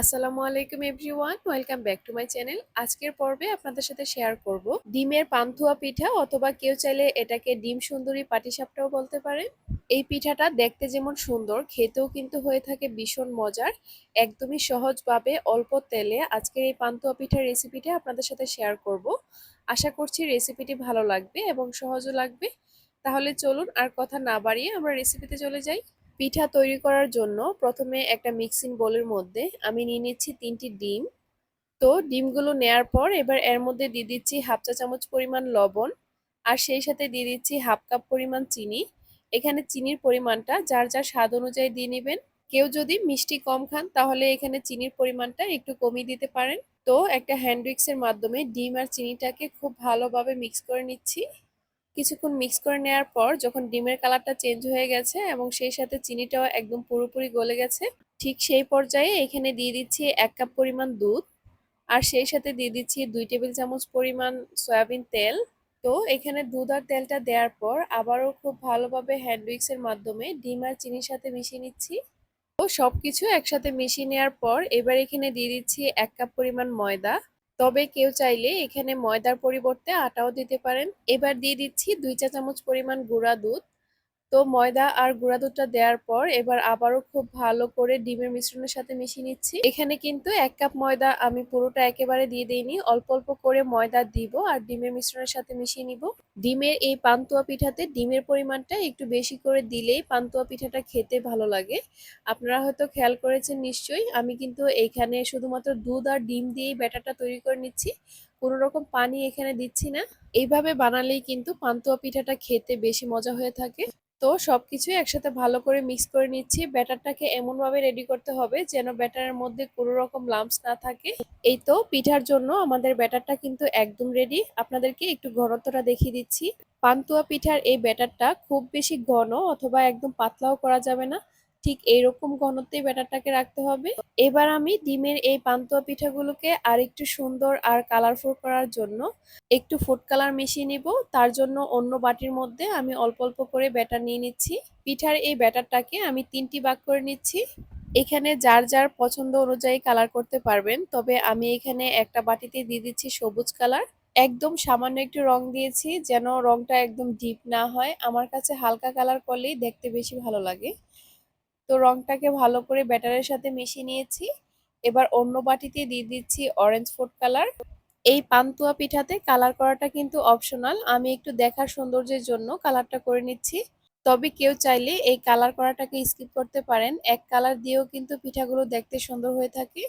আসসালামু আলাইকুম everyone, welcome back to my channel. আজকের পর্বে আপনাদের সাথে শেয়ার করব। ডিমের পান্তুয়া পিঠা অথবা কেউ চাইলে এটাকে ডিম সুন্দরী পাটিসাপটাও বলতে পারে। এই পিঠাটা দেখতে যেমন সুন্দর, খেতেও কিন্তু হয়ে থাকে ভীষণ মজার, একদমই সহজভাবে অল্প তেলে আজকের এই পান্তুয়া পিঠার রেসিপিটা আপনাদের সাথে শেয়ার করব। আশা করছি রেসিপিটি ভালো লাগবে এবং সহজও লাগবে। তাহলে চলুন আর কথা না বাড়িয়ে আমরা রেসিপিতে চলে যাই। পিঠা তৈরি করার জন্য প্রথমে একটা মিক্সিং বোলের মধ্যে আমি নিয়ে নিচ্ছি তিনটি ডিম। তো ডিমগুলো নেয়ার পর এবার এর মধ্যে দিয়ে দিচ্ছি হাফ চা চামচ পরিমাণ লবণ আর সেই সাথে দিয়ে দিচ্ছি হাফ কাপ পরিমাণ চিনি। এখানে চিনির পরিমাণটা যার যার স্বাদ অনুযায়ী দিয়ে নেবেন। কেউ যদি মিষ্টি কম খান তাহলে এখানে চিনির পরিমাণটা একটু কমিয়ে দিতে পারেন। তো একটা হ্যান্ড উইক্সের মাধ্যমে ডিম আর চিনিটাকে খুব ভালোভাবে মিক্স করে নিচ্ছি। কিছুক্ষণ মিক্স করে নেওয়ার পর যখন ডিমের কালারটা চেঞ্জ হয়ে গেছে এবং সেই সাথে চিনিটাও একদম পুরোপুরি গলে গেছে, ঠিক সেই পর্যায়ে এখানে দিয়ে দিচ্ছি এক কাপ পরিমাণ দুধ আর সেই সাথে দিয়ে দিচ্ছি দুই টেবিল চামচ পরিমাণ সয়াবিন তেল। তো এখানে দুধ আর তেলটা দেওয়ার পর আবারও খুব ভালোভাবে হ্যান্ড উইক্সের মাধ্যমে ডিম আর চিনির সাথে মিশিয়ে নিচ্ছি। তো সবকিছু একসাথে মিশিয়ে নেওয়ার পর এবার এখানে দিয়ে দিচ্ছি এক কাপ পরিমাণ ময়দা। তবে কেউ চাইলে এখানে ময়দার পরিবর্তে আটাও দিতে পারেন। এবার দিয়ে দিচ্ছি দুই চা চামচ পরিমাণ গুঁড়া দুধ। তো ময়দা আর গুঁড়া দুধটা দেওয়ার পর এবার আবারও খুব ভালো করে ডিমের মিশ্রণের সাথে মিশিয়ে নিচ্ছি। এখানে কিন্তু এক কাপ ময়দা আমি পুরোটা একেবারে দিয়ে দিইনি। অল্প অল্প করে ময়দা দিব আর ডিমের মিশ্রণের সাথে মিশিয়ে নিব। ডিমের এই পান্তুয়া পিঠাতে ডিমের পরিমাণটা একটু বেশি করে দিলেই পান্তুয়া পিঠাটা খেতে ভালো লাগে। আপনারা হয়তো খেয়াল করেছেন নিশ্চয়ই, আমি কিন্তু এখানে শুধুমাত্র দুধ আর ডিম দিয়েই ব্যাটারটা তৈরি করে নিচ্ছি। কোনো রকম পানি এখানে দিচ্ছি না। এইভাবে বানালেই কিন্তু পান্তুয়া পিঠাটা খেতে বেশি মজা হয়ে থাকে। তো সব কিছুই একসাথে ভালো করে মিক্স করে নিচ্ছি। ব্যাটারটাকে এমনভাবে রেডি করতে হবে যেন ব্যাটারের মধ্যে কোনো রকম লাম্পস না থাকে। এই তো পিঠার জন্য আমাদের ব্যাটারটা কিন্তু একদম রেডি আপনাদেরকে একটু ঘনত্বটা দেখিয়ে দিচ্ছি। পান্তুয়া পিঠার এই ব্যাটারটা খুব বেশি ঘন অথবা একদম পাতলাও করা যাবে না। ঠিক এইরকম ঘনত্বেই ব্যাটারটাকে রাখতে হবে। এবার আমি ডিমের এই পান্তুয়া পিঠাগুলোকে আর একটু সুন্দর আর কালারফুল করার জন্য একটু ফুড কালার মিশিয়ে নিব। তার জন্য অন্য বাটির মধ্যে আমি অল্প অল্প করে ব্যাটার নিয়ে নিচ্ছি। পিঠার এই ব্যাটারটাকে আমি তিনটি ভাগ করে নিচ্ছি। এখানে যার যার পছন্দ অনুযায়ী কালার করতে পারবেন। তবে আমি এখানে একটা বাটিতে দিয়ে দিচ্ছি সবুজ কালার একদম সামান্য একটু রং দিয়েছি যেন রংটা একদম ডিপ না হয়। আমার কাছে হালকা কালার করলেই দেখতে বেশি ভালো লাগে। তো রংটাকে ভালো করে ব্যাটারের সাথে মিশিয়ে নিয়েছি। এবার অন্য বাটিতে দিয়ে দিচ্ছি অরেঞ্জ ফুড কালার এই পান্তুয়া পিঠাতে কালার করাটা কিন্তু অপশনাল আমি একটু দেখার সৌন্দর্যের জন্য কালারটা করে নিচ্ছি। তবে কেউ চাইলে এই কালার করাটাকে স্কিপ করতে পারেন। এক কালার দিয়েও কিন্তু পিঠাগুলো দেখতে সুন্দর হয়ে থাকে।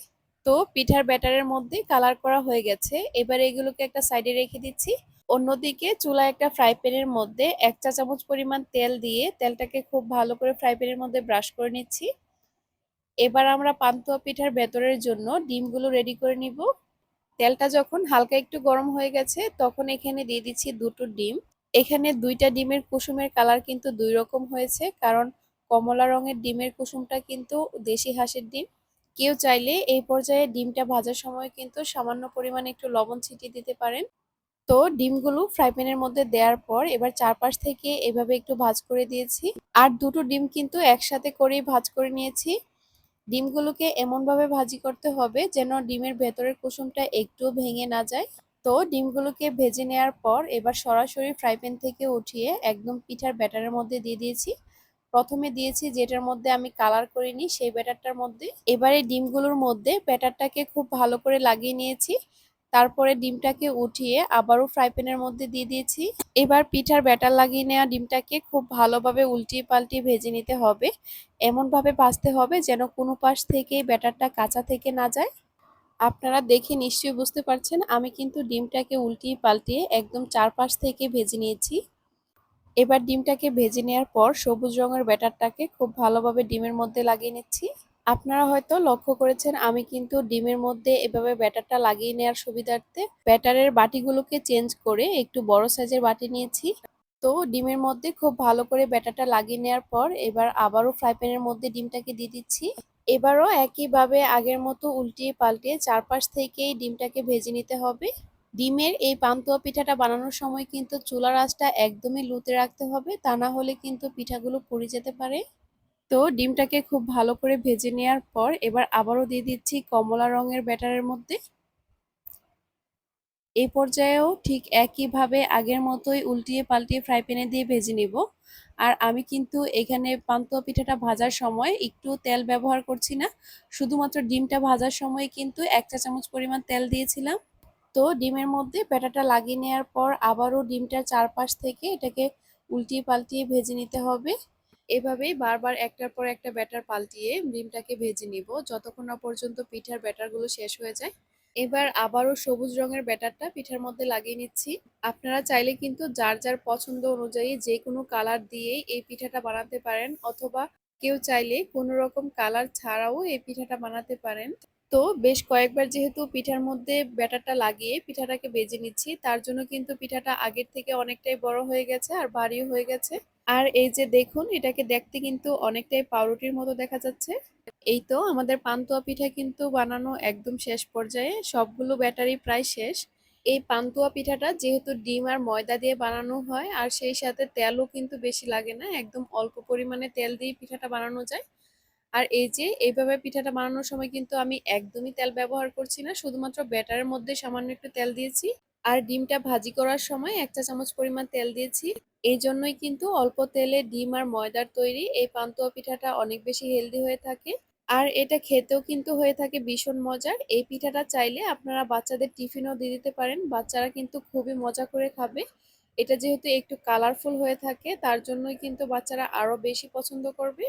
তো পিঠার ব্যাটারের মধ্যে কালার করা হয়ে গেছে। এবার এগুলোকে একটা সাইডে রেখে দিচ্ছি। অন্যদিকে চুলায় একটা ফ্রাই প্যানের মধ্যে এক চা চামচ পরিমাণ তেল দিয়ে তেলটাকে খুব ভালো করে ফ্রাই প্যানের মধ্যে ব্রাশ করে নিচ্ছি। এবার আমরা পান্তুয়া পিঠার ভেতরের জন্য ডিমগুলো রেডি করে নিব। তেলটা যখন হালকা একটু গরম হয়ে গেছে, তখন এখানে দিয়ে দিচ্ছি দুটো ডিম। এখানে দুইটা ডিমের কুসুমের কালার কিন্তু দুই রকম হয়েছে, কারণ কমলা রঙের ডিমের কুসুমটা কিন্তু দেশি হাঁসের ডিম। কেউ চাইলে এই পর্যায়ে ডিমটা ভাজার সময় কিন্তু সামান্য পরিমাণে একটু লবণ ছিটিয়ে দিতে পারেন। তো ডিমগুলো ফ্রাই প্যানের মধ্যে দেওয়ার পর এবার চারপাশ থেকে এভাবে একটু ভাজ করে দিয়েছি। আর দুটো ডিম কিন্তু একসাথে করেই ভাজ করে নিয়েছি। ডিমগুলোকে এমনভাবে ভাজি করতে হবে যেন ডিমের ভেতরের কুসুমটা একটু ভেঙে না যায়। তো ডিমগুলোকে ভেজে নেওয়ার পর এবার সরাসরি ফ্রাই প্যান থেকে উঠিয়ে একদম পিঠার ব্যাটারের মধ্যে দিয়ে দিয়েছি। প্রথমে দিয়েছি যেটার মধ্যে আমি কালার করিনি সেই ব্যাটারটার মধ্যে। এবারে ডিমগুলোর মধ্যে ব্যাটারটাকে খুব ভালো করে লাগিয়ে নিয়েছি। তারপরে ডিমটাকে উঠিয়ে আবারও ফ্রাই প্যানের মধ্যে দিয়ে দিয়েছি। এবার পিঠার ব্যাটার লাগিয়ে নেওয়া ডিমটাকে খুব ভালোভাবে উল্টিয়ে পাল্টিয়ে ভেজে নিতে হবে। এমনভাবে ভাজতে হবে যেন কোনো পাশ থেকে ব্যাটারটা কাঁচা থেকে না যায়। আপনারা দেখে নিশ্চয়ই বুঝতে পারছেন, আমি কিন্তু ডিমটাকে উল্টিয়ে পাল্টিয়ে একদম চারপাশ থেকে ভেজে নিয়েছি। এবার ডিমটাকে ভেজে নেওয়ার পর সবুজ রঙের ব্যাটারটাকে খুব ভালোভাবে ডিমের মধ্যে লাগিয়ে নিচ্ছি। আপনারা হয়তো লক্ষ্য করেছেন, আমি কিন্তু ডিমের মধ্যে এভাবে ব্যাটারটা লাগিয়ে নেওয়ার সুবিধার্থে ব্যাটারের বাটিগুলোকে চেঞ্জ করে একটু বড় সাইজের বাটি নিয়েছি। তো ডিমের মধ্যে খুব ভালো করে ব্যাটারটা লাগিয়ে নেওয়ার পর এবার আবারও ফ্রাই প্যানের মধ্যে ডিমটাকে দিয়ে দিচ্ছি। এবারও একইভাবে আগের মতো উল্টিয়ে পাল্টিয়ে চারপাশ থেকেই ডিমটাকে ভেজে নিতে হবে। ডিমের এই পান্তুয়া পিঠাটা বানানোর সময় কিন্তু চুলার আঁচটা একদমই লুতে রাখতে হবে, তা না হলে কিন্তু পিঠাগুলো পুড়ে যেতে পারে। তো ডিমটাকে খুব ভালো করে ভেজে নেওয়ার পর এবার আবারও দিয়ে দিচ্ছি কমলা রঙের ব্যাটারের মধ্যে। এই পর্যায়েও ঠিক একইভাবে আগের মতোই উল্টিয়ে পাল্টিয়ে ফ্রাই প্যানে দিয়ে ভেজে নিব। আর আমি কিন্তু এখানে পান্তুয়া পিঠাটা ভাজার সময় একটু তেল ব্যবহার করছি না। শুধুমাত্র ডিমটা ভাজার সময় কিন্তু এক চা চামচ পরিমাণ তেল দিয়েছিলাম। তো ডিমের মধ্যে ব্যাটারটা লাগিয়ে নেওয়ার পর আবারও ডিমটার চারপাশ থেকে এটাকে উল্টিয়ে পাল্টিয়ে ভেজে নিতে হবে। এভাবেই বারবার একটার পর একটা ব্যাটার পাল্টিয়ে ডিমটাকে ভেজে নিব। যতক্ষণ না পর্যন্ত পিঠার ব্যাটারগুলো শেষ হয়ে যায়। এবার আবারও সবুজ রঙের ব্যাটারটা পিঠার মধ্যে লাগিয়ে নিচ্ছি। আপনারা চাইলে কিন্তু যার যার পছন্দ অনুযায়ী যে কোনো কালার দিয়েই এই পিঠাটা বানাতে পারেন অথবা কেউ চাইলে কোনো রকম কালার ছাড়াও এই পিঠাটা বানাতে পারেন। তো বেশ কয়েকবার যেহেতু পিঠার মধ্যে ব্যাটারটা লাগিয়ে পিঠাটাকে বেজে নিচ্ছি, তার জন্য কিন্তু পিঠাটা আগের থেকে অনেকটাই বড় হয়ে গেছে আর ভারীও হয়ে গেছে। আর এই যে দেখুন, এটাকে দেখতে কিন্তু অনেকটাই পাউরুটির মতো দেখা যাচ্ছে। এই তো আমাদের পান্তুয়া পিঠা কিন্তু বানানো একদম শেষ পর্যায়ে, সবগুলো ব্যাটারি প্রায় শেষ। এই পান্তুয়া পিঠাটা যেহেতু ডিম আর ময়দা দিয়ে বানানো হয়, আর সেই সাথে তেলও কিন্তু বেশি লাগে না, একদম অল্প পরিমাণে তেল দিয়ে পিঠাটা বানানো যায়। আর এই যে এইভাবে পিঠাটা বানানোর সময় কিন্তু আমি একদমই তেল ব্যবহার করছি না, শুধুমাত্র ব্যাটারের মধ্যে সামান্য একটু তেল দিয়েছি। আর ডিমটা ভাজি করার সময় এক চা চামচ পরিমাণ তেল দিয়েছি। এই জন্যই কিন্তু অল্প তেলে ডিম আর ময়দার তৈরি। এই পান্তুয়া পিঠাটা অনেক বেশি হেলদি হয়ে থাকে। আর এটা খেতেও কিন্তু হয়ে থাকে ভীষণ মজার। এই পিঠাটা চাইলে আপনারা বাচ্চাদের টিফিনও দিয়ে দিতে পারেন। বাচ্চারা কিন্তু খুবই মজা করে খাবে। এটা যেহেতু একটু কালারফুল হয়ে থাকে, তার জন্যই কিন্তু বাচ্চারা আরও বেশি পছন্দ করবে।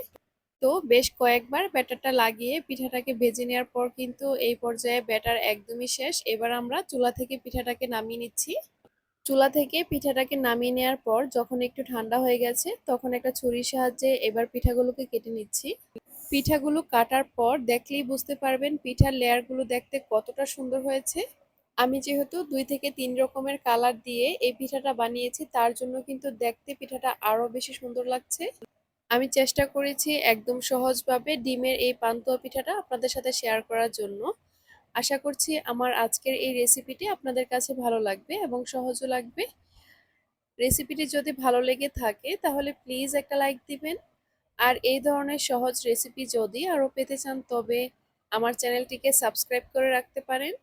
তো বেশ কয়েকবার ব্যাটারটা লাগিয়ে পিঠাটাকে ভেজে নেওয়ার পর কিন্তু এই পর্যায়ে ব্যাটার একদমই শেষ। এবার আমরা চুলা থেকে পিঠাটাকে নামিয়ে নিচ্ছি। চুলা থেকে পিঠাটাকে নামিয়ে নেওয়ার পর যখন একটু ঠান্ডা হয়ে গেছে, তখন একটা ছুরির সাহায্যে এবার পিঠাগুলোকে কেটে নিচ্ছি। পিঠাগুলো কাটার পর দেখলেই বুঝতে পারবেন পিঠার লেয়ারগুলো দেখতে কতটা সুন্দর হয়েছে। আমি যেহেতু দুই থেকে তিন রকমের কালার দিয়ে এই পিঠাটা বানিয়েছি, তার জন্য কিন্তু দেখতে পিঠাটা আরও বেশি সুন্দর লাগছে। আমি চেষ্টা করেছি একদম সহজভাবে ডিমের এই পান্তুয়া পিঠাটা আপনাদের সাথে শেয়ার করার জন্য। আশা করছি আমার আজকের এই রেসিপিটি আপনাদের কাছে ভালো লাগবে এবং সহজও লাগবে। রেসিপিটি যদি ভালো লেগে থাকে তাহলে প্লিজ একটা লাইক দিবেন। আর এই ধরনের সহজ রেসিপি যদি আরও পেতে চান তবে আমার চ্যানেলটিকে সাবস্ক্রাইব করে রাখতে পারেন।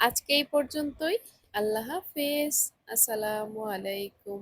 আজকে এই পর্যন্তই। আল্লাহ হাফেজ। আসসালামু আলাইকুম।